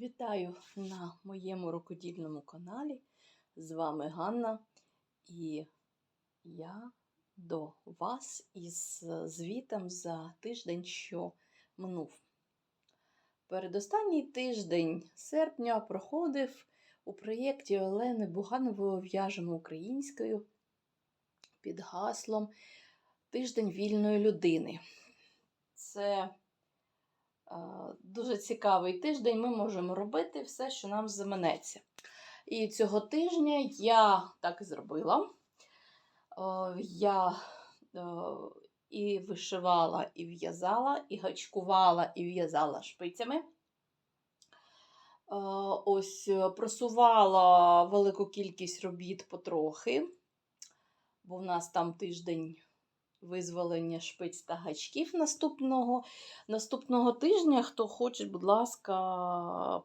Вітаю на моєму рукодільному каналі. З вами Ганна, і я до вас із звітом за тиждень, що минув. Передостанній тиждень серпня проходив у проєкті Олени Буганової «В'яжемо українською під гаслом Тиждень вільної людини. Це Дуже цікавий тиждень. Ми можемо робити все, що нам заманеться. І цього тижня я так і зробила. Е, Я е, і вишивала, і в'язала, і гачкувала, і в'язала шпицями. Ось просувала велику кількість робіт потрохи, бо в нас там тиждень визволення шпиць та гачків наступного наступного тижня. Хто хоче, будь ласка,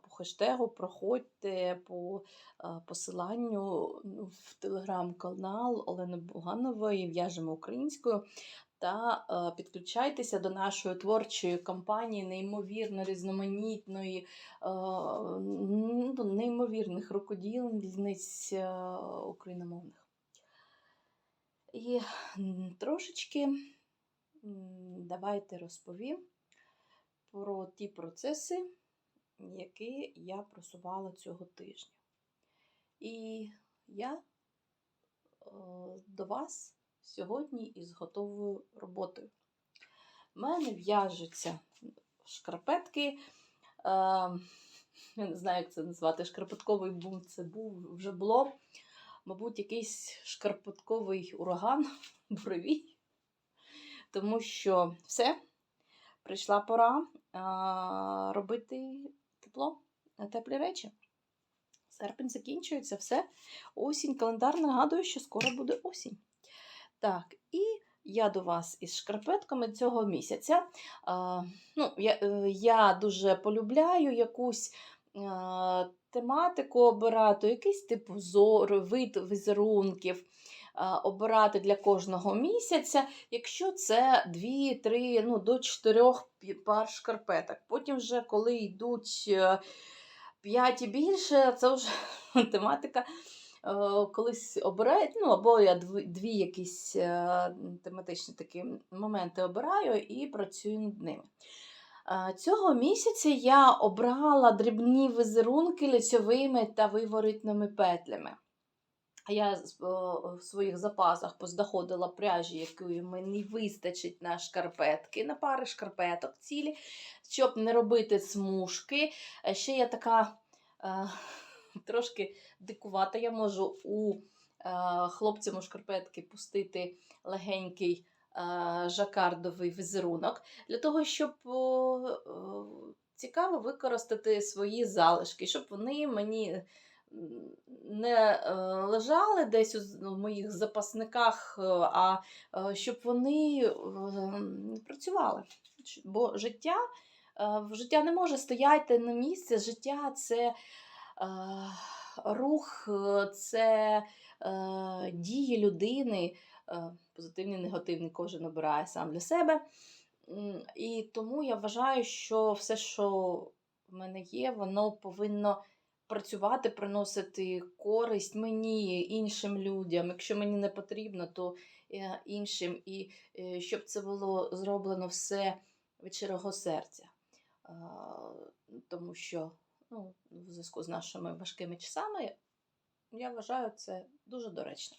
по хештегу проходьте по посиланню ну, в телеграм-канал Олени Буганової В'яжемо українською. Та е, підключайтеся до нашої творчої кампанії, неймовірно різноманітної, е, ну, неймовірних рукодільниць е, україномовних. І трошечки давайте розповім про ті процеси, які я просувала цього тижня. І я до вас сьогодні із готовою роботою. У мене в'яжуться шкарпетки. Я не знаю, як це назвати. Шкарпетковий бум це був вже було мабуть, якийсь шкарпетковий ураган буровій, тому що все, прийшла пора а, робити тепло, теплі речі. Серпень закінчується, все. Осінь, календар нагадує, що скоро буде осінь. Так, і я до вас із шкарпетками цього місяця. А, ну, Я е, я дуже полюбляю якусь тематику обирати, якийсь тип зору, вид візерунків обирати для кожного місяця, якщо це 2-3 ну, до 4 пар шкарпеток. Потім, вже, коли йдуть 5 е, і більше, це вже тематика. Е, колись обирають, ну, або я дві, дві якісь е, тематичні такі моменти обираю і працюю над ними. Цього місяця я обрала дрібні візерунки лицьовими та виворітними петлями. Я в своїх запасах познаходила пряжі, якої мені вистачить на шкарпетки, на пари шкарпеток цілі, щоб не робити смужки. Ще я така е, трошки дикувата, я можу у е, хлопцям у шкарпетки пустити легенький жакардовий візерунок, для того, щоб цікаво використати свої залишки, щоб вони мені не е, лежали десь у моїх запасниках, е, а е, щоб вони працювали. Бо життя життя не може стояти на місці, життя це рух, це дії людини. Е, позитивний, негативний кожен обирає сам для себе. І тому я вважаю, що все, що в мене є, воно повинно працювати, приносити користь мені, іншим людям. Якщо мені не потрібно, то е, іншим. І е, щоб це було зроблено все від щирого серця. Тому що ну, в зв'язку з нашими важкими часами, я вважаю це дуже доречно.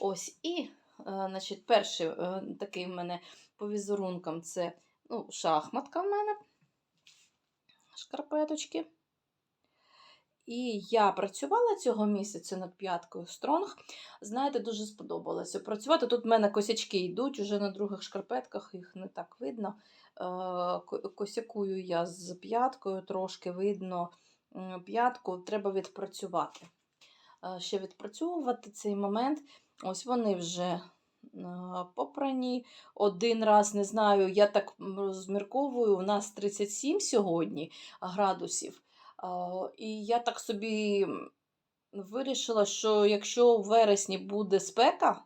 Ось, і, е, значить, перший е, такий в мене по візерункам це ну, шахматка в мене, шкарпеточки. І я працювала цього місяця над п'яткою Стронг. Знаєте, дуже сподобалося працювати. Тут в мене косячки йдуть, уже на других шкарпетках їх не так видно. Е, косякую я з п'яткою, трошки видно п'ятку, треба відпрацювати. Ще відпрацьовувати цей момент. Ось вони вже попрані. Один раз, не знаю, я так розмірковую, у нас 37 сьогодні градусів. І я так собі вирішила, що якщо у вересні буде спека,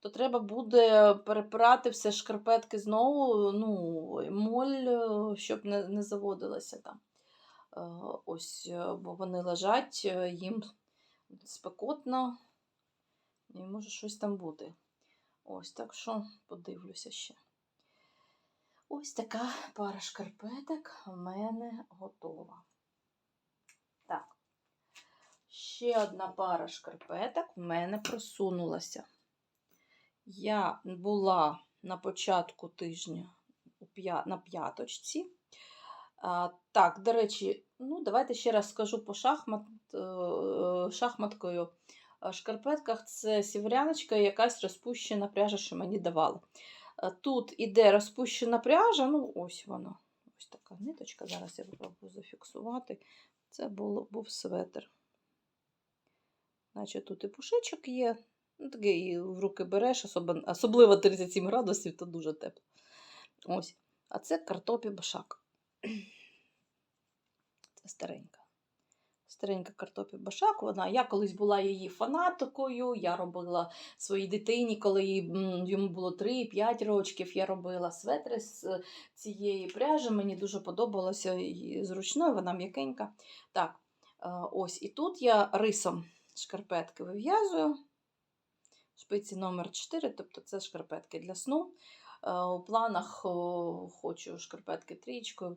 то треба буде перепирати все шкарпетки знову, ну, моль, щоб не не заводилася там. Ось, е, бо вони лежать, е, їм спекотно, і може щось там бути. Ось, так що подивлюся ще. Ось така пара шкарпеток в мене готова. Так. Ще одна пара шкарпеток в мене просунулася. Я була на початку тижня на п'яточці. Так, до речі, ну, давайте ще раз скажу по шахмат, е, шахматкою. Е, шкарпетках це сівряночка і якась розпущена пряжа, що мені давали. Тут іде розпущена пряжа, ну ось вона. Ось така ниточка. Зараз я попробую зафіксувати. Це було, був светр. Значить, тут і пушечок є. Ну, такий в руки береш, особливо 37 градусів, то дуже тепло. Ось. А це картопі башак. Це старенька. Старенька картопі башак. Вона, я колись була її фанаткою. Я робила своїй дитині, коли їй, йому було 3-5 років, я робила светри з е, цієї пряжі. Мені дуже подобалося і зручно, вона м'якенька. Так, е, ось. І тут я рисом шкарпетки вив'язую. Шпиці номер 4, тобто це шкарпетки для сну. Е, У планах хочу шкарпетки трічкою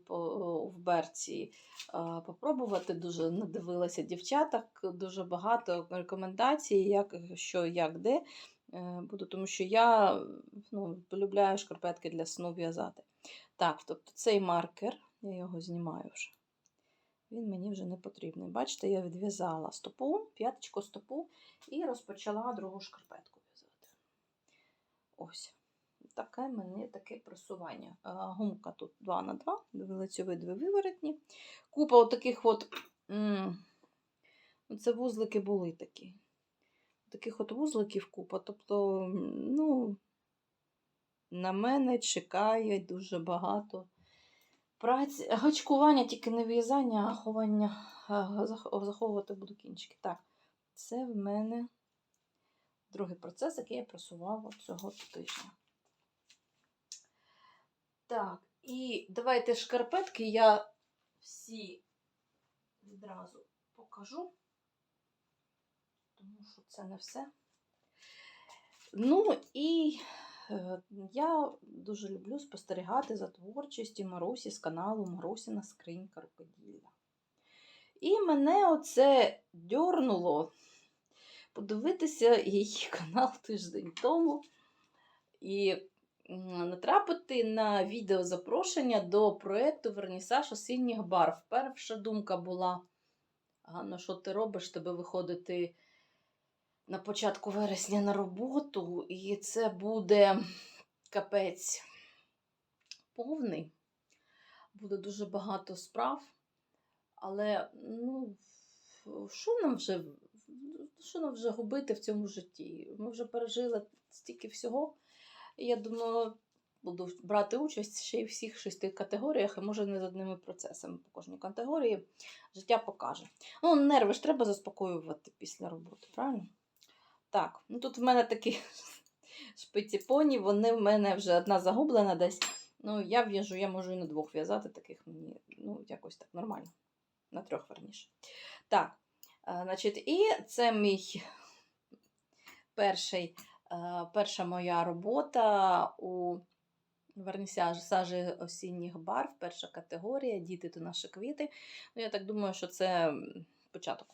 в берці е, попробувати. Дуже надивилася дівчаток, дуже багато рекомендацій, як, що, як, де. Е, Буду, тому що я ну, полюбляю шкарпетки для сну в'язати. Так, тобто цей маркер, я його знімаю вже. Він мені вже не потрібний. Бачите, я відв'язала стопу, п'яточку стопу і розпочала другу шкарпетку в'язати. Ось. Таке мені таке просування. Гумка тут 2 на 2 лицьові дві виворотні. Купа отаких от. Це вузлики були такі. Таких от вузликів купа. Тобто, ну, на мене чекає дуже багато праці. Гачкування тільки не в'язання, а ховання. Заховувати буду кінчики. Так, це в мене другий процес, який я просувала цього тижня. Так, і давайте шкарпетки я всі відразу покажу, тому що це не все. Ну і е, я дуже люблю спостерігати за творчістю Марусі з каналу Марусіна Скринька рукоділля. І мене оце дьорнуло подивитися її канал тиждень тому. І натрапити на відео запрошення до проєкту Вернісаж осінніх барв. Перша думка була: Ганна, що ти робиш? Тебе виходити на початку вересня на роботу, і це буде капець повний. Буде дуже багато справ. Але ну, що нам вже, що нам вже губити в цьому житті? Ми вже пережили стільки всього. Я думаю, буду брати участь ще й в всіх шести категоріях, і може не з одними процесами по кожній категорії. Життя покаже. Ну, нерви ж треба заспокоювати після роботи, правильно? Так, ну тут в мене такі шпиці поні, вони в мене вже одна загублена десь. Ну, я в'яжу, я можу і на двох в'язати, таких мені, ну, якось так нормально. На трьох верніше. Так, е, значить, і це мій перший, перша моя робота у вернісяжі сажі осінніх барв, перша категорія, діти то наші квіти. Ну, я так думаю, що це початок.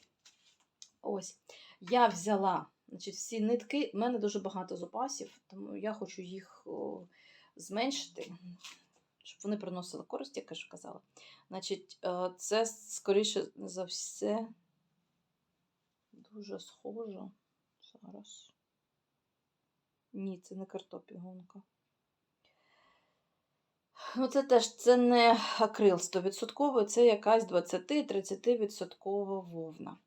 Ось. Я взяла значить, всі нитки, в мене дуже багато запасів, тому я хочу їх зменшити, щоб вони приносили користь, як я ж казала. Значить, е, це, скоріше за все, дуже схоже. Зараз. Ні, це не картопі гонка. Ну, це теж це не акрил 100%, це якась 20-30% вовна.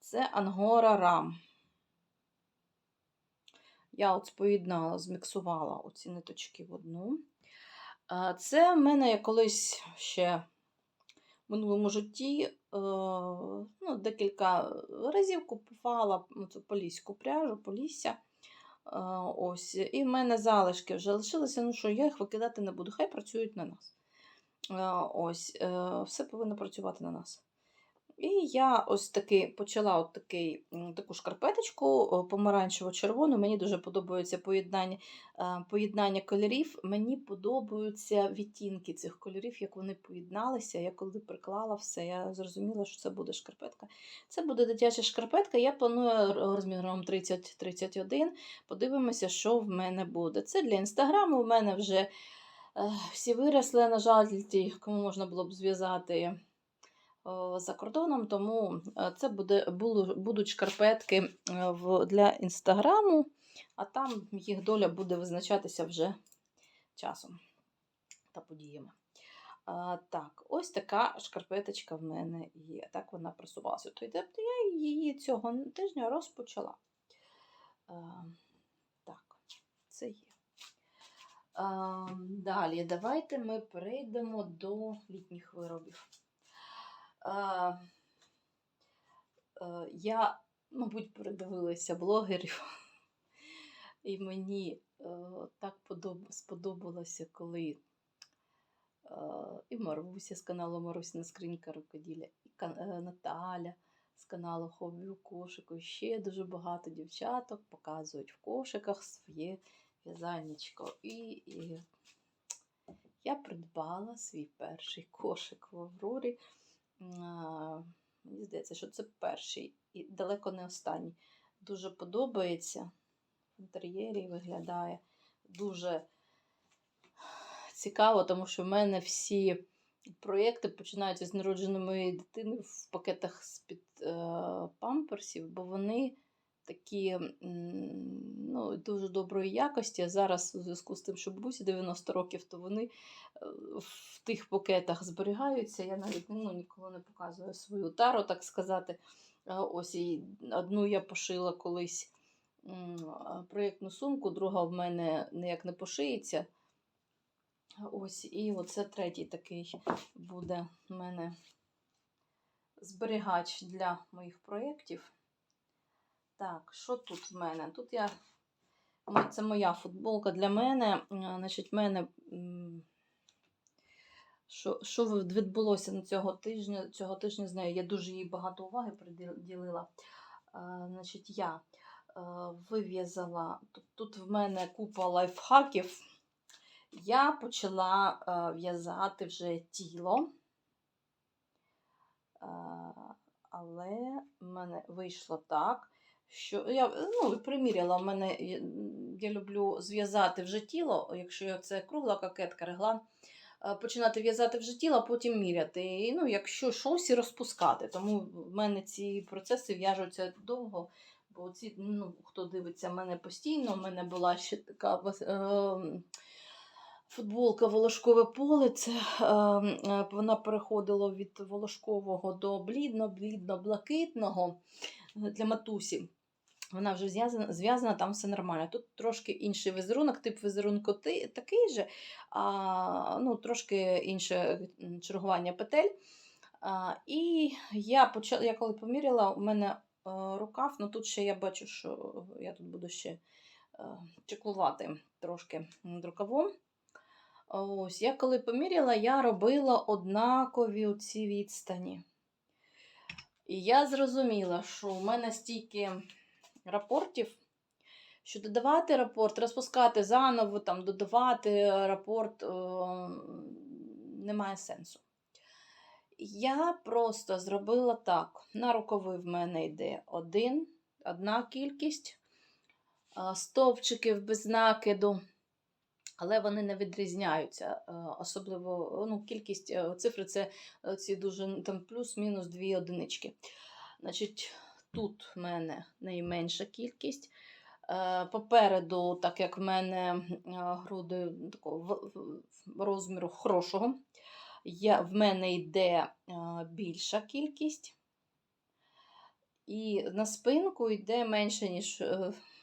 Це ангора рам. Я от споєднала, зміксувала оці ниточки в одну. Це в мене я колись ще в минулому житті е, ну, декілька разів купувала цю поліську пряжу, полісся. Ось. І в мене залишки вже лишилися, ну що я їх викидати не буду, хай працюють на нас. Ось, е, все повинно працювати на нас. І я ось таки почала от такий, таку шкарпеточку помаранчево-червону. Мені дуже подобається поєднання, е, поєднання кольорів. Мені подобаються відтінки цих кольорів, як вони поєдналися. Я коли приклала все, я зрозуміла, що це буде шкарпетка. Це буде дитяча шкарпетка. Я планую розміром 30-31. Подивимося, що в мене буде. Це для інстаграму. У мене вже е, всі виросли, на жаль, ті, кому можна було б зв'язати за кордоном, тому е, це буде, будуть шкарпетки е, для інстаграму, а там їх доля буде визначатися вже часом та подіями. А, так, ось така шкарпеточка в мене є. Так вона просувалася. Тобто я її цього тижня розпочала. А, так, це є. А, далі, давайте ми перейдемо до літніх виробів. А, е, я, мабуть, передивилася блогерів, і мені е, так подоб- сподобалося, коли е, і Маруся з каналу Марусіна скринька рукоділля, і Наталя з каналу Хобі у кошику. Ще дуже багато дівчаток показують в кошиках своє в'язальничко. І, і я придбала свій перший кошик в Аврорі. Мені здається, що це перший і далеко не останній. Дуже подобається. В інтер'єрі виглядає дуже цікаво, тому що в мене всі проєкти починаються з народженої моєї дитини в пакетах з-під е, памперсів, бо вони такі ну, дуже доброї якості. А зараз, у зв'язку з тим, що бабусі 90 років, то вони е, в тих пакетах зберігаються. Я навіть ну, ніколи не показую свою тару, так сказати. Ось і одну я пошила колись проєктну сумку, друга в мене ніяк не пошиється. Ось, і оце третій такий буде в мене зберігач для моїх проєктів. Так, що тут в мене? Тут я. Це моя футболка для мене. Е, Значить, в мене. Що, що відбулося на цього тижня? Цього тижня з нею я дуже їй багато уваги приділила. Е, Значить, я е, вив'язала. Тут, тут в мене купа лайфхаків. Я почала в'язати вже тіло. Але в мене вийшло так, що я ну, приміряла, в мене я, люблю зв'язати вже тіло, якщо це кругла кокетка, реглан, е, починати в'язати вже тіло, а потім міряти. І, ну, якщо щось і розпускати. Тому в мене ці процеси в'яжуться довго. Бо ці, ну, хто дивиться мене постійно, в мене була ще така е, футболка Волошкове поле. Це, е, е, вона переходила від волошкового до блідно-блідно-блакитного для матусі. Вона вже зв'язана, там все нормально. Тут трошки інший візерунок, тип візерунку такий же, а, ну, трошки інше чергування петель. А, і я почала, я коли поміряла, у мене е, рукав, ну тут ще я бачу, що я тут буду ще е, чеклувати трошки над рукавом. Ось, я коли поміряла, я робила однакові ці відстані. І я зрозуміла, що у мене стільки рапортів, що додавати рапорт, розпускати заново, там, додавати рапорт е, немає сенсу. Я просто зробила так. На рукави в мене йде один, одна кількість а, стовпчиків без накиду, але вони не відрізняються. е, Особливо ну, кількість е, цифри це е, ці дуже там плюс-мінус дві одинички. Значить, тут в мене найменша кількість. Е, Попереду, так як в мене е, груди такого розміру хорошого, я, в мене йде е, більша кількість. І на спинку йде менше, ніж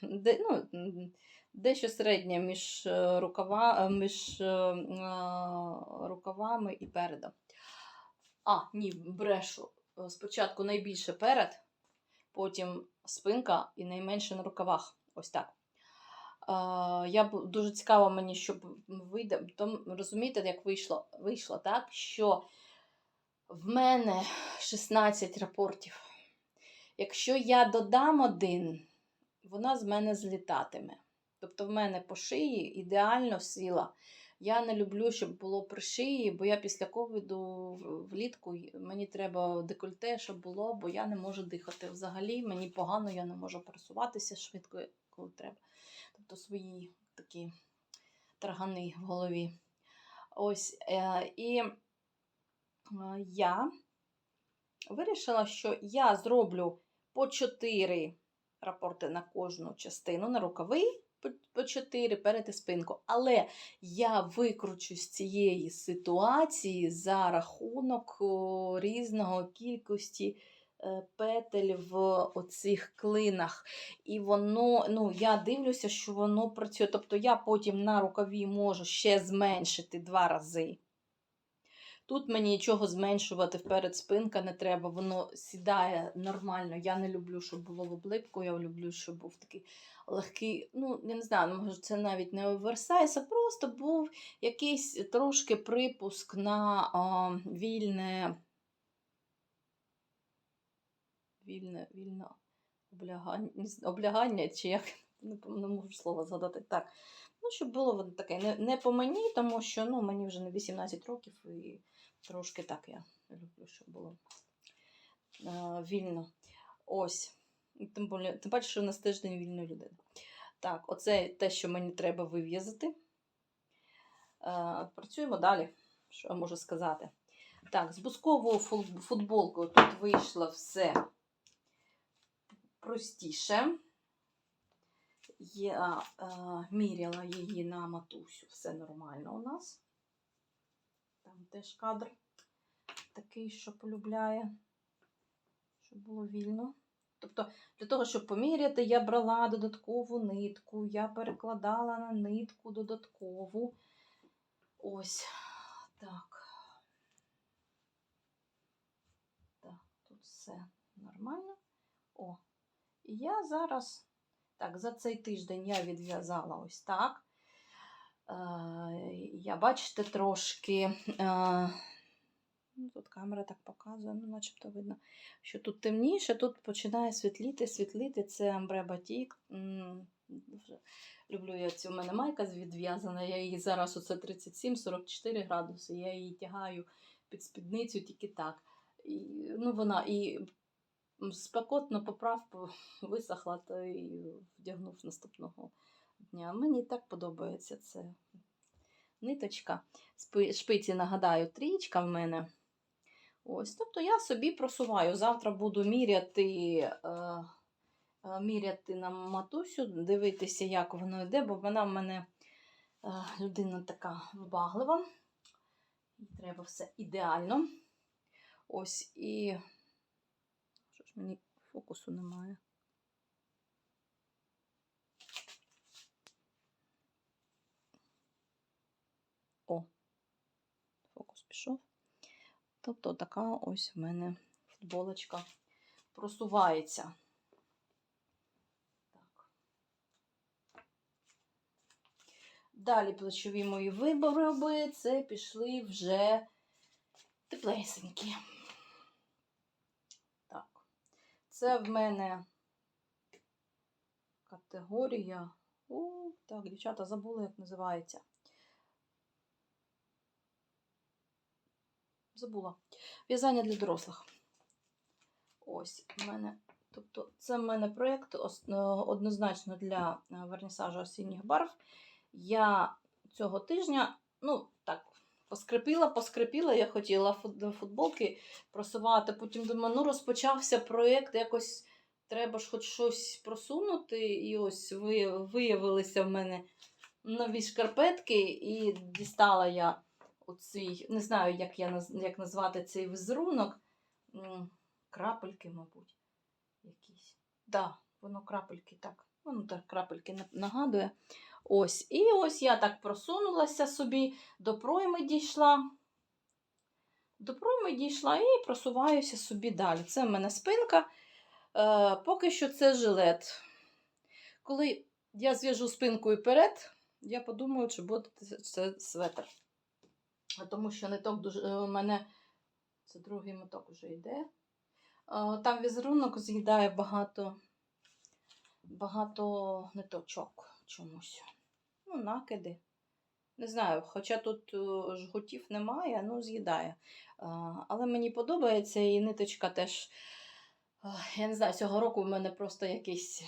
де, ну, дещо середнє між, рукава, між рукавами і передом. А, ні, брешу. Спочатку найбільше перед, потім спинка і найменше на рукавах. Ось так. Е, я дуже цікаво мені, щоб вийде. Тому розумієте, як вийшло, вийшло так, що В мене 16 рапортів. Якщо я додам один, вона з мене злітатиме. Тобто в мене по шиї ідеально сіла. Я не люблю, щоб було при шиї, бо я після ковіду влітку мені треба декольте, щоб було, бо я не можу дихати взагалі. Мені погано, я не можу пересуватися швидко, коли треба. Тобто свої такі таргани в голові. Ось е, і е, я вирішила, що я зроблю по 4 рапорти на кожну частину, на рукави по- по 4 перед спинку. Але я викручу з цієї ситуації за рахунок різного кількості е, петель в оцих клинах. І воно, ну, я дивлюся, що воно працює. Тобто я потім на рукаві можу ще зменшити два рази. Тут мені нічого зменшувати вперед спинка не треба, воно сідає нормально. Я не люблю, щоб було в облипку, я люблю, щоб був такий легкий, ну, я не знаю, може, це навіть не оверсайз, а просто був якийсь трошки припуск на а, вільне, вільне, вільне облягання, облягання, чи як не, не можу слово згадати. Так. Ну, щоб було воно таке не, не по мені, тому що ну, мені вже не 18 років і трошки так я люблю, щоб було е, вільно. Ось. Тим, тим паче, що у нас тиждень вільної людини. Так, оце те, що мені треба вив'язати. Е, працюємо далі. Що я можу сказати? Так, з бусковою футболкою тут вийшло все простіше. Я е, міряла її на матусю, все нормально у нас. Там теж кадр такий, що полюбляє, щоб було вільно. Тобто, для того, щоб поміряти, я брала додаткову нитку, я перекладала на нитку додаткову. Ось так. Так, тут все нормально. О, і я зараз, так, за цей тиждень я відв'язала ось так. Е, я, бачите, трошки. Е, ну, тут камера так показує, ну, начебто видно, що тут темніше, тут починає світліти, світліти. Це амбре батік. Люблю я цю. У мене майка відв'язана. Я її зараз оце 37-44 градуси. Я її тягаю під спідницю тільки так. І, ну, вона і спекотно поправ, висохла, то і вдягнув наступного дня. Мені так подобається це ниточка. Шпиці, нагадаю, трічка в мене. Ось, тобто я собі просуваю. Завтра буду міряти, е, е, міряти на матусю, дивитися, як воно йде, бо вона в мене е, людина така вибаглива. Треба все ідеально. Ось і. Що ж мені фокусу немає? О, фокус пішов. Тобто така ось в мене футболочка просувається. Так. Далі плечові мої вибори, це пішли вже теплесенькі. Так. Це в мене категорія. О, так, дівчата, забула, як називається. Забула. В'язання для дорослих. Ось в мене. Тобто, це в мене проєкт е, однозначно для е, вернісажу осінніх барв. Я цього тижня, ну, поскрипіла, поскрипіла, я хотіла футболки просувати. Потім думаю, ну, розпочався проєкт, якось треба ж хоч щось просунути. І ось ви- виявилися в мене нові шкарпетки, і дістала я оцей, не знаю, як я як назвати цей візерунок. Крапельки, мабуть, якісь. Да, воно крапельки так. Воно так крапельки на- нагадує. Ось. І ось я так просунулася собі, до пройми дійшла. До пройми дійшла і просуваюся собі далі. Це в мене спинка. Е, поки що це жилет. Коли я зв'яжу спинкою вперед, я подумаю, чи буде це- светр. Тому що ниток дуже е, у мене Це другий моток вже йде. А, Там візерунок з'їдає багато, багато ниточок чомусь. Ну, накиди. Не знаю, хоча тут е, жгутів немає, ну з'їдає. Але мені подобається і ниточка теж. Я не знаю, цього року в мене просто якесь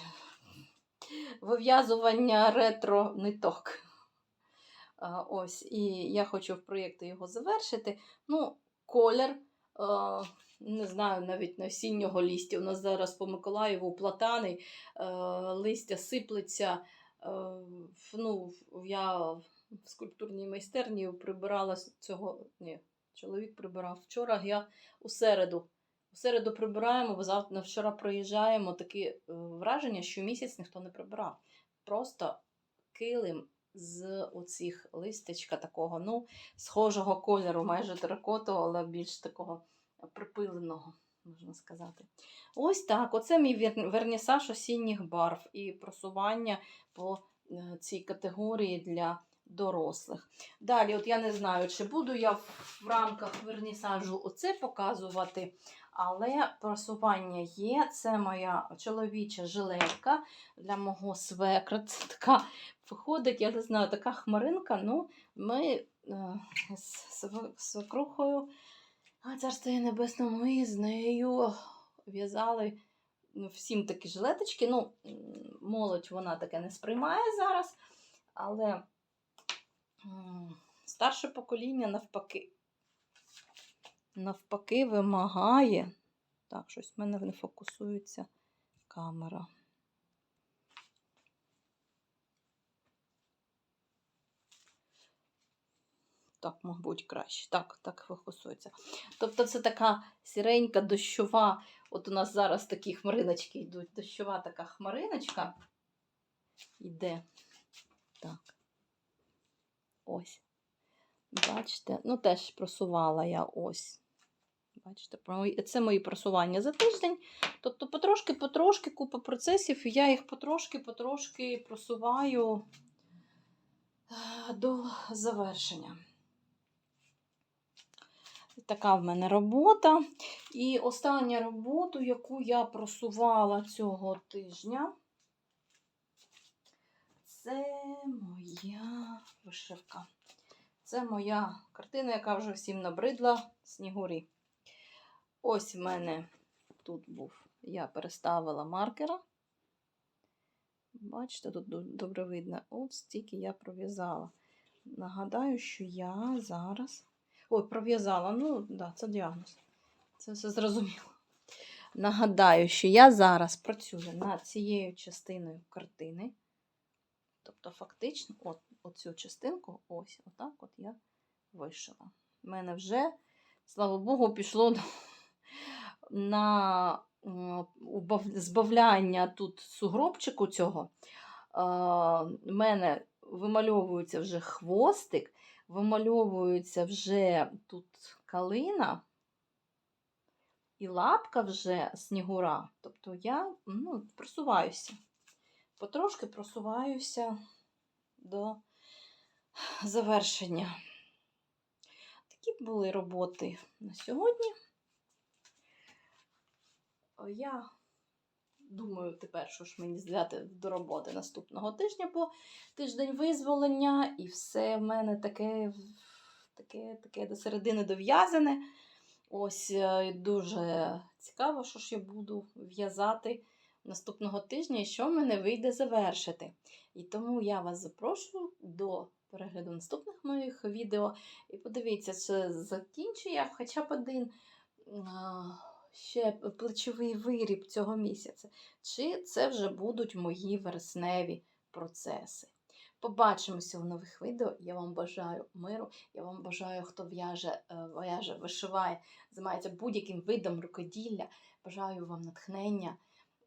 вив'язування ретро ниток. Ось, і я хочу в проєкті його завершити. Ну, колір, е, не знаю, навіть на осіннього листя. У нас зараз по Миколаєву платани, е, листя сиплеться. Е, ну, я в скульптурній майстерні прибирала цього. Ні, чоловік прибирав. Вчора я у середу. У середу прибираємо, бо завтра вчора проїжджаємо. Таке враження, що місяць ніхто не прибирав. Просто килим з оцих листячка такого, ну, схожого кольору, майже теракотового, але більш такого припиленого, можна сказати. Ось так. Оце мій вернісаж осінніх барв і просування по е, цій категорії для дорослих. Далі, от я не знаю, чи буду я в рамках вернісажу оце показувати, але просування є. Це моя чоловіча жилетка для мого свекра. Це така виходить, я не знаю, така хмаринка. Ну, ми е, з свекрухою, а царство їй небесному, і з нею в'язали ну, всім такі жилеточки. Ну, молодь вона таке не сприймає зараз, але старше покоління навпаки. Навпаки, вимагає. Так, щось в мене не фокусується камера. Так, мабуть, краще. Так, так фокусується. Тобто це така сіренька дощова. От у нас зараз такі хмариночки йдуть. Дощова така хмариночка йде. Так. Ось. Бачите? Ну, теж просувала я ось. Бачите, це мої просування за тиждень. Тобто потрошки-потрошки купа процесів, і я їх потрошки-потрошки просуваю е, до завершення. Така в мене робота. І остання роботу, яку я просувала цього тижня, це моя вишивка. Це моя картина, яка вже всім набридла снігурі. Ось в мене тут був. Я переставила маркера. Бачите, тут добре видно. От стільки я пров'язала. Нагадаю, що я зараз. Ой, пров'язала. Ну, да, це діагноз. Це все зрозуміло. Нагадаю, що я зараз працюю над цією частиною картини. Тобто, фактично, от, оцю частинку, ось, отак от я вишила. У мене вже, слава Богу, пішло на, убав- збавляння тут сугробчику цього. У мене вимальовується вже хвостик, вимальовується вже тут калина і лапка вже снігура. Тобто я ну, просуваюся. Потрошки просуваюся до завершення. Такі були роботи на сьогодні. Я думаю, тепер, що ж мені взяти до роботи наступного тижня, бо тиждень визволення, і все в мене таке, таке, таке до середини дов'язане. Ось е, дуже цікаво, що ж я буду в'язати наступного тижня і що в мене вийде завершити. І тому я вас запрошую до перегляду наступних моїх відео. І подивіться, чи закінчу я хоча б один а, ще плечовий виріб цього місяця, чи це вже будуть мої вересневі процеси. Побачимося в нових відео. Я вам бажаю миру. Я вам бажаю, хто в'яже, е, в'яже, вишиває, займається будь-яким видом рукоділля. Бажаю вам натхнення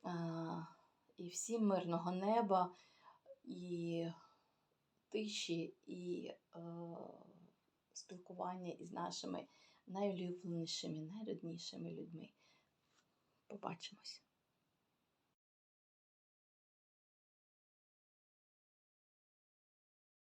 а, і всім мирного неба, і тиші, і е, спілкування із нашими найулюбленішими, найріднішими людьми. Побачимось.